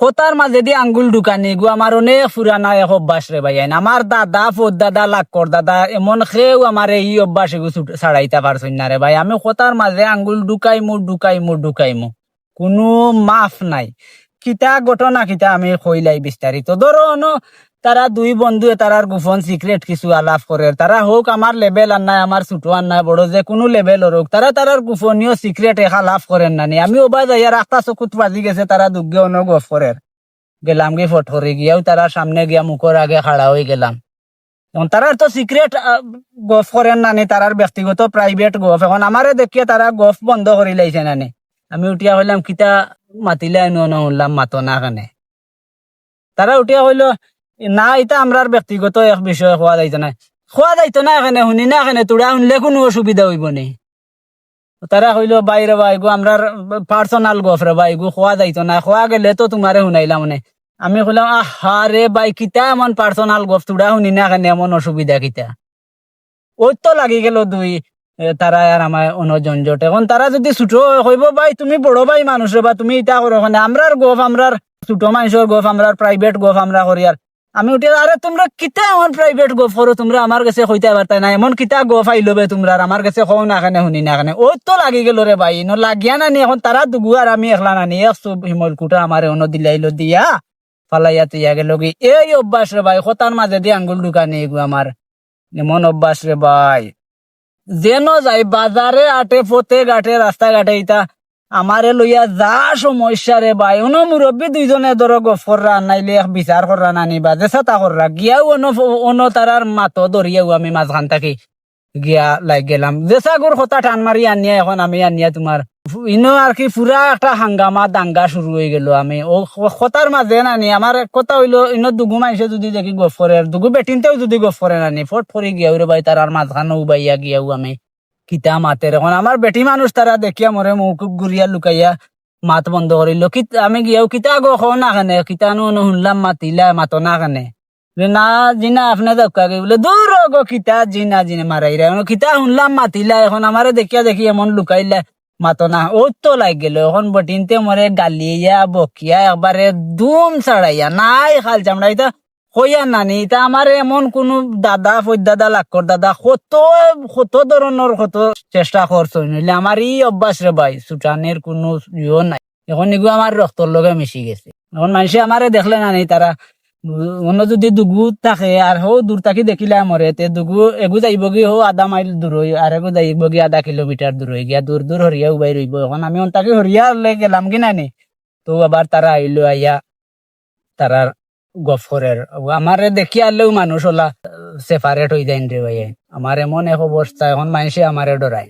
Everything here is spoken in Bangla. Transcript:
হতার মাঝে দিয়ে আঙ্গুল ঢুকানি, গু আমার অনেক পুরানা এক অভ্যাস রে ভাই। আমার দাদা ফোর দাদা লাক্কর দাদা, এমন খেয়েও আমার এই অভ্যাস এগু ছাড়াইতে পারছই না রে ভাই। আমি হতার মাঝে আঙ্গুল ঢুকাইমু ঢুকাইমু ঢুকাইমু কোনো মাফ নাই। কিতা ঘটনা কিতা আমি কইলাই বিস্তারিত ধরো তারা দুই বন্ধু তারার গোপন সিক্রেট কিছু আলাপ করে তারা হোক আমার লেভেল আর নাই আমার ছোট আর নাই, বড় যে কোনো লেভেল হোক তারা তারার গোপনীয় সিক্রেট এখা লাভ করেন না নি আমি ওবা যাই আর রাস্তা চকুত বাজি গেছে তারা দুগ্গে অন্য গফ করের গেলাম গিয়ে ফটরে গিয়াও তারা সামনে গিয়া মুখর আগে খাড়া হয়ে গেলাম। তারার তো সিক্রেট গফ করেন নানি তারার ব্যক্তিগত প্রাইভেট গফ। এখন আমারে দেখিয়ে তারা গফ বন্ধ করে লাইছে নানি। আমি উঠিয়া হইলাম কিতা মাতিলে আইনো না না কানে তারা উঠিয়া হইল না এটা আমরার ব্যক্তিগত এক বিষয় খোয়া যাইতো না খোয়া যাইতো না এখানে শুনি না এখানে তোরা শুনলে কোনো অসুবিধা হইব নি? তারা কইলো বাইরে বা এগো আমরার পার্সোনাল গফ রে বা খোয়া যাইতো না খোয়া গেলে তো তোমারে শুনাইলাম মানে আমি কইলাম আহা রে বাই, কিতা এমন পার্সোনাল গফ তোরা শুনি না এখানে এমন অসুবিধা কিতা? ওই তো লাগি গেল দুই তারা আর আমার অনজনজট এখন তারা যদি ছোট কইব ভাই, তুমি বড় ভাই মানুষ বা তুমি ইটা করো ওখানে আমরার গফ আমরার ছোট মানুষের গফ আমরার প্রাইভেট গফ, আমরা করি আর আমি উঠে আরে তোমরা কিতা এমন প্রাইভেট গফ করো তোমরা আমার কাছে কইতে পারতা না এমন কিতা গফ আইলো বে তোমরা আমার কাছে কও না কেনে শুনি না। কেনে ওই তো লাগি গেল রে ভাই, ন লাগিয়া নানি এখন তারা দুগু আর আমি একলা নানি এক সব হিমল কুটা আমার অন্য দিলাইলো দিয়া। ফালাইয়া তুইয়া গেল এই অভ্যাস রে ভাই খতার মাঝে দিয়ে আঙ্গুল ঢুকানি এগু আমার এমন অভ্যাস রে ভাই। যেন যাই বাজারে আটে, পথে ঘাটে, রাস্তা ঘাটে ইতা। আমারে লইয়া যা সমস্যা রে ভাই, অন মুরব্বী দুইজনে ধরো গফররা নাইলে বিচার কররা নানি যে চাতা কররা গিয়াও অন অন তারার মাতো ধরিয়াও আমি মাঝখান থাকি। গিয়া লাগ গেলাম। যে সাগর কথা টান মারি আনিয়া, এখন আমি আনিয়া তোমার ইনো আর কি পুরা একটা হাঙ্গামা দাঙ্গা শুরু হয়ে গেল আমি। ও কথার মাঝে নানি আমার কথা হইল ইনো দুগু মানুষে যদি দেখি গফ করে দুগু বেটিনতেও যদি গফ করে নানি ফট ফরি গিয়াও রে ভাই তার আর মাঝখানে উবাইয়া গিয়াও আমি। কিতা মাতের এখন আমার বেটি মানুষ তারা দেখিয়া মরে মুখ ঘুরিয়া লুকাইয়া মাত বন্ধ করিল কিত আমি গিয়াও কিতা গো খাও না খানে কিতা নো নো শুনলাম মাতিলা মাতো না বলে, না জিনা আপনি দক্কা বলে দূর গো কিতা জিনা জিনে মারাই রে কিতা শুনলাম মাতিলা এখন আমারে দেখিয়া দেখি এমন লুকাইলা মাতো না, ও তো লাগ গেল, এখন বটিনতে মরে গালিয়া, বকিয়া, একবারে দুম ছাড়াইয়া, নাই খাল চামড়া এটা হইয়া নানি এটা আমার এমন কোন দাদা দাদা লাক্কর দাদা, কত কত ধরনের কত চেষ্টা করছ, নইলে আমার এই অভ্যাস রে ভাই সুটানের কোনো ইয়ে নাই। এখন এগুলো আমার রক্তর লগে মিশি গেছে। এখন মানুষে আমারে দেখলে নানি, তারা অন্য যদি দুগু থাকে, আর হো দূর থাকি দেখিলে মরে তে দুগু এগু যাইব কি হো আধা মাইল দূর হই আর এগু যাইব কি, আধা কিলোমিটার দূর হই গিয়া দূর দূর হরিয়া উবাই রইব এখন আমি অন্তাকে হরিয়া লে গেলাম কি নানি তো আবার তারা আইলো আইয়া তারার গফরের আমারে দেখি আনলেও মানুষ ওলা সেপারেট হয়ে যায় রে ভাই। আমার এমন এক অবস্থা এখন মানুষে আমারে ডরায়